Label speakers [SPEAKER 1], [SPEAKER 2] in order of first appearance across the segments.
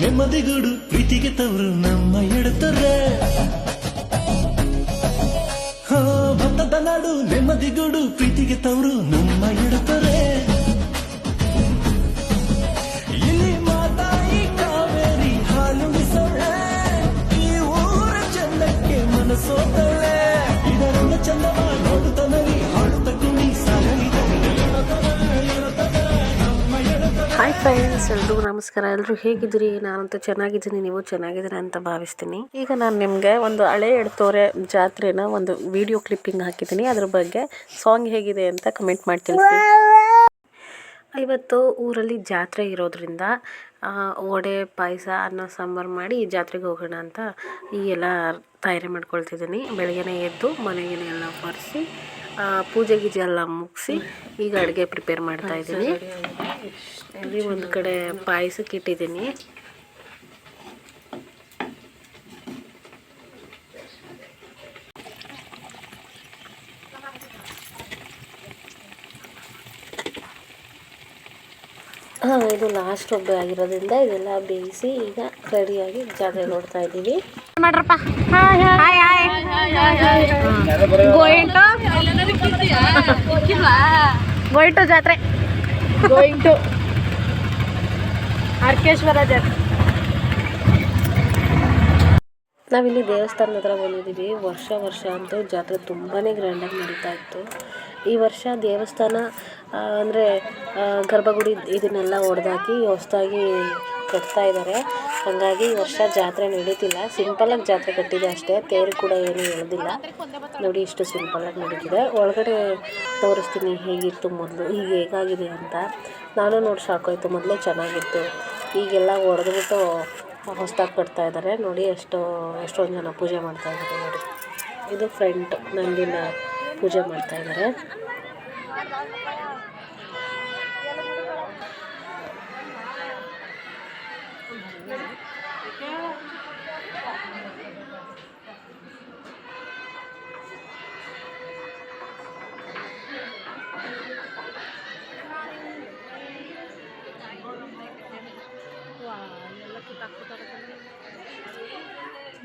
[SPEAKER 1] ನೆಮ್ಮದಿಗೂಡು ಪ್ರೀತಿಗೆ ತವರು ನಮ್ಮ ಎಡತರ. ಭತ್ತದ ನಾಡು ನೆಮ್ಮದಿಗೂಡು ಪ್ರೀತಿಗೆ ತವರು ನಮ್ಮ ಎಡುತ್ತಾರೆ
[SPEAKER 2] ಹಾಯ್ ಫ್ರೆಂಡ್ಸ್ ಎಲ್ರಿಗೂ ನಮಸ್ಕಾರ. ಎಲ್ಲರೂ ಹೇಗಿದ್ದೀರಿ? ನಾನಂತೂ ಚೆನ್ನಾಗಿದ್ದೀನಿ. ನೀವು ಚೆನ್ನಾಗಿದ್ದೀರಾ ಅಂತ ಭಾವಿಸ್ತೀನಿ. ಈಗ ನಾನು ನಿಮಗೆ ಒಂದು ಹಳೆ ಎಡ್ತೋರೆ ಜಾತ್ರೆನ ಒಂದು ವಿಡಿಯೋ ಕ್ಲಿಪ್ಪಿಂಗ್ ಹಾಕಿದ್ದೀನಿ. ಅದ್ರ ಬಗ್ಗೆ ಸಾಂಗ್ ಹೇಗಿದೆ ಅಂತ ಕಮೆಂಟ್ ಮಾಡಿ ತಿಳಿಸಿ. ಇವತ್ತು ಊರಲ್ಲಿ ಜಾತ್ರೆ ಇರೋದ್ರಿಂದ ವಡೆ ಪಾಯಸ ಅನ್ನ ಸಾಂಬಾರು ಮಾಡಿ ಜಾತ್ರೆಗೆ ಹೋಗೋಣ ಅಂತ ಈ ಎಲ್ಲ ತಯಾರಿ ಮಾಡ್ಕೊಳ್ತಿದ್ದೀನಿ. ಬೆಳಗ್ಗೆನೇ ಎದ್ದು ಮನೆಗೆನೆ ಎಲ್ಲ ಒರೆಸಿ ಪೂಜೆ ಗೀಜೆ ಎಲ್ಲ ಮುಗಿಸಿ ಈಗ ಅಡುಗೆ ಪ್ರಿಪೇರ್ ಮಾಡ್ತಾಯಿದ್ದೀನಿ ಇಲ್ಲಿ ಒಂದು ಕಡೆ ಪಾಯಸಕ್ಕೆ ಇಟ್ಟಿದ್ದೀನಿ. ಹಾಂ ಇದು ಲಾಸ್ಟ್ ಒಬ್ಬೆ ಆಗಿರೋದ್ರಿಂದ ಇದೆಲ್ಲ ಬೇಯಿಸಿ ಈಗ ರೆಡಿಯಾಗಿ ಜಾತ್ರೆ ನೋಡ್ತಾ ಇದ್ದೀವಿ.
[SPEAKER 3] ಮಾಡ್ರಪ್ಪ? ಜಾತ್ರೆ. ಅರ್ಕೇಶ್ವರ ಜಾತ್ರೆ.
[SPEAKER 2] ನಾವಿಲ್ಲಿ ದೇವಸ್ಥಾನದ ಹತ್ರ ಬಂದಿದ್ದೀವಿ. ವರ್ಷ ವರ್ಷ ಅಂತೂ ಜಾತ್ರೆ ತುಂಬಾ ಗ್ರ್ಯಾಂಡಾಗಿ ನಡೀತಾ ಇತ್ತು. ಈ ವರ್ಷ ದೇವಸ್ಥಾನ ಅಂದರೆ ಗರ್ಭಗುಡಿ ಇದನ್ನೆಲ್ಲ ಹೊಡೆದಾಕಿ ಹೊಸ್ದಾಗಿ ಕಟ್ತಾ ಇದ್ದಾರೆ ಹಾಗಾಗಿ ಈ ವರ್ಷ ಜಾತ್ರೆ ನಡೀತಿಲ್ಲ. ಸಿಂಪಲಾಗಿ ಜಾತ್ರೆ ಕಟ್ಟಿದೆ ಅಷ್ಟೇ. ತೇರು ಕೂಡ ಏನೂ ಎಳೆದಿಲ್ಲ. ನೋಡಿ, ಇಷ್ಟು ಸಿಂಪಲಾಗಿ ನಡೀತಿದೆ. ಒಳಗಡೆ ತೋರಿಸ್ತೀನಿ ಹೇಗಿತ್ತು ಮೊದಲು ಈಗ ಹೇಗಾಗಿದೆ ಅಂತ. ನಾನು ನೋಡಿ ಸಾಕೋಯ್ತು ಮೊದಲೇ ಚೆನ್ನಾಗಿತ್ತು. ಈಗೆಲ್ಲ ಹೊಡೆದ್ಬಿಟ್ಟು ಹೊಸ್ದಾಗಿ ಕಟ್ತಾ ಇದ್ದಾರೆ ನೋಡಿ, ಎಷ್ಟು, ಎಷ್ಟೊಂದು ಜನ ಪೂಜೆ ಮಾಡ್ತಾ ಇದ್ದಾರೆ ನೋಡಿ. ಇದು ಫ್ರಂಟ್ ನಂದಿನ ಪೂಜೆ ಮಾಡ್ತಾ ಇದ್ದಾರೆ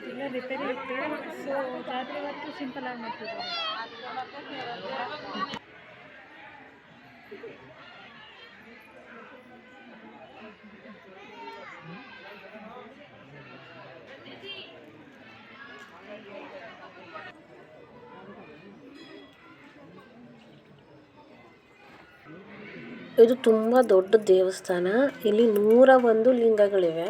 [SPEAKER 3] ಇಲ್ಲ ರಿಪೇರಿ ಇತ್ತು ಸೊ ಜಾತ್ರೆ ಹೊತ್ತು ಸಿಂಪಲ್ ಆಗಿ ಮಾಡ್ತಿದ್ದಾರೆ
[SPEAKER 2] ಇದು ತುಂಬ ದೊಡ್ಡ ದೇವಸ್ಥಾನ. ಇಲ್ಲಿ ನೂರ ಒಂದು ಲಿಂಗಗಳಿವೆ.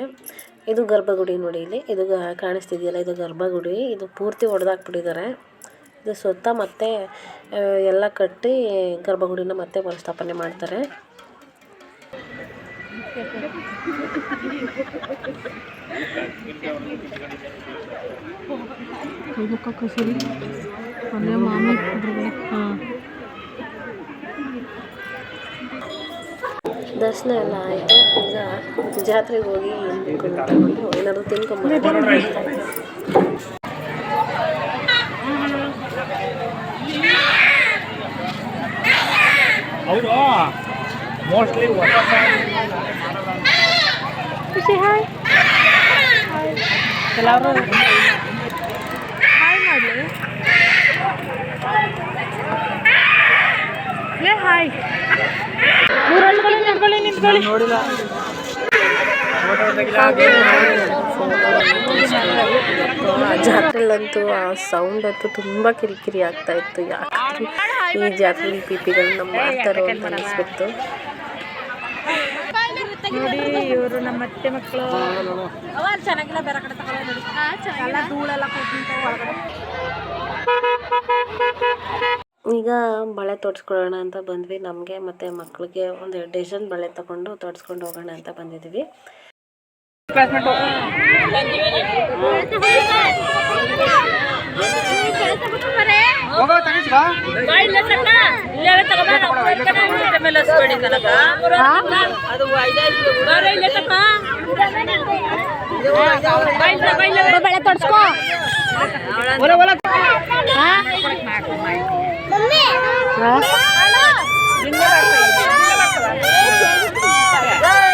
[SPEAKER 2] ಇದು ಗರ್ಭಗುಡಿ ನೋಡಿ ಇಲ್ಲಿ. ಇದು ಕಾಣಿಸ್ತಿದೆಯಲ್ಲ, ಇದು ಗರ್ಭಗುಡಿ. ಇದು ಪೂರ್ತಿ ಹೊಡೆದಾಕ್ಬಿಟ್ಟಿದ್ದಾರೆ ಇದು ಸುತ್ತ ಮತ್ತೆ ಎಲ್ಲ ಕಟ್ಟಿ ಗರ್ಭಗುಡಿನ ಮತ್ತೆ ಮರುಸ್ಥಾಪನೆ ಮಾಡ್ತಾರೆ. ದರ್ಶನ ಎಲ್ಲ ಆಯಿತು. ಈಗ ಜಾತ್ರೆಗೆ ಹೋಗಿ ಏನಾದರೂ ತಿನ್ಕೊಂಬರ್ತಾರೆ
[SPEAKER 4] ಅವರು ಮೋಸ್ಟ್ಲಿ ಹೊಸ
[SPEAKER 3] ಖುಷಿ ಹಾಯ್. ಎಲ್ಲರೂ ಹಾಯ್ ಮಾಡಲಿ. ಲೇ ಹಾಯ್. ಊರಲ್ಲಿ ನಿಂತ್ಕೊಳ್ಳಿ ನಿಂತ್ಕೊಳ್ಳಿ.
[SPEAKER 4] ನೋಡಿಲ್ಲ
[SPEAKER 2] ಆ ಜಾತ್ರೆಲಂತೂ ಆ ಸೌಂಡ್ ಅಂತೂ ತುಂಬ ಕಿರಿಕಿರಿ ಆಗ್ತಾ ಇತ್ತು. ಯಾಕೆ? ಈ ಜಾತ್ರೆಲಿ ಪಿಪಿಗಳನ್ನ ಮಾಡ್ತಾರೋ ಅಂತ ಅನಿಸ್ಬಿಡ್ತು
[SPEAKER 3] ನೋಡಿ ಇವರು ನಮ್ಮ ಅತ್ತೆ ಮಕ್ಕಳು. ಚೆನ್ನಾಗಿಲ್ಲ ಬೇರೆ ಕಡೆ ಎಲ್ಲ ಧೂಳೆಲ್ಲ ಕೂತ್ಕೊಂಡು
[SPEAKER 2] ಈಗ ಬಳೆ ತೊಡ್ಸ್ಕೊಳ್ಳೋಣ ಅಂತ ಬಂದ್ವಿ. ನಮಗೆ ಮತ್ತು ಮಕ್ಕಳಿಗೆ ಒಂದು ಡಜನ್ ಬಳೆ ತಗೊಂಡು ತೊಡ್ಸ್ಕೊಂಡು ಹೋಗೋಣ ಅಂತ ಬಂದಿದ್ದೀವಿ
[SPEAKER 4] ಹೋಗೋ ತಗಿಸ್ಬಾ
[SPEAKER 3] ಬೆಳೆ ತೊಡ್ಸ್ಕೋ.
[SPEAKER 4] ಒಲ ಒಲ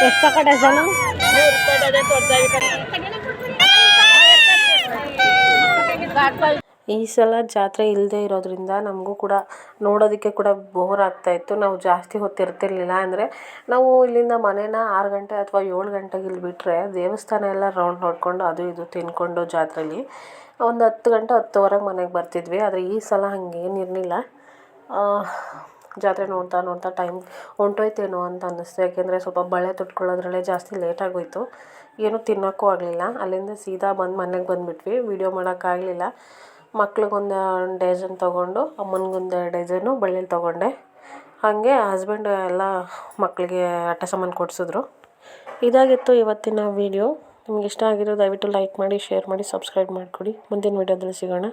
[SPEAKER 2] ಎಷ್ಟು ಡಜನು ಈ ಸಲ ಜಾತ್ರೆ ಇಲ್ಲದೆ ಇರೋದ್ರಿಂದ ನಮಗೂ ಕೂಡ ನೋಡೋದಕ್ಕೆ ಕೂಡ ಬೋರ್ ಆಗ್ತಾಯಿತ್ತು ನಾವು ಜಾಸ್ತಿ ಹೊತ್ತು ಇರ್ತಿರ್ಲಿಲ್ಲ ಅಂದರೆ ನಾವು ಇಲ್ಲಿಂದ ಮನೇನ ಆರು ಗಂಟೆ ಅಥವಾ ಏಳು ಗಂಟೆಗೆ ಇಲ್ಲಿ ಬಿಟ್ಟರೆ ದೇವಸ್ಥಾನ ಎಲ್ಲ ರೌಂಡ್ ನೋಡಿಕೊಂಡು ಅದು ಇದು ತಿನ್ಕೊಂಡು ಜಾತ್ರೆಲಿ ಒಂದು ಹತ್ತು ಗಂಟೆ ಹತ್ತುವರೆಗೆ ಮನೆಗೆ ಬರ್ತಿದ್ವಿ. ಆದರೆ ಈ ಸಲ ಹಾಗೇನಿರ್ಲಿಲ್ಲ ಜಾತ್ರೆ ನೋಡ್ತಾ ನೋಡ್ತಾ ಟೈಮ್ ಹೊಂಟೋಯ್ತೇನೋ ಅಂತ ಅನ್ನಿಸ್ತು. ಯಾಕೆಂದರೆ ಸ್ವಲ್ಪ ಬಳೆ ತೊಟ್ಕೊಳ್ಳೋದ್ರಲ್ಲೇ ಜಾಸ್ತಿ ಲೇಟಾಗೋಯಿತು ಏನೂ ತಿನ್ನೋಕ್ಕೂ ಆಗಲಿಲ್ಲ. ಅಲ್ಲಿಂದ ಸೀದಾ ಬಂದು ಮನೆಗೆ ಬಂದುಬಿಟ್ವಿ. ವೀಡಿಯೋ ಮಾಡೋಕ್ಕಾಗಲಿಲ್ಲ. ಮಕ್ಳಿಗೊಂದು ಡಜನ್ ತೊಗೊಂಡು, ಅಮ್ಮನಿಗೊಂದು ಡಜನು ಬಳ್ಳಿಲಿ ತೊಗೊಂಡೆ. ಹಾಗೆ ಹಸ್ಬೆಂಡ್ ಎಲ್ಲ ಮಕ್ಕಳಿಗೆ ಆಟ ಸಾಮಾನು ಕೊಡಿಸಿದ್ರು. ಇದಾಗಿತ್ತು ಇವತ್ತಿನ ವೀಡಿಯೋ ನಿಮ್ಗೆ ಇಷ್ಟ ಆಗಿರೋ ದಯವಿಟ್ಟು ಲೈಕ್ ಮಾಡಿ ಶೇರ್ ಮಾಡಿ ಸಬ್ಸ್ಕ್ರೈಬ್ ಮಾಡಿಕೊಡಿ. ಮುಂದಿನ ವೀಡಿಯೋದಲ್ಲಿ ಸಿಗೋಣ.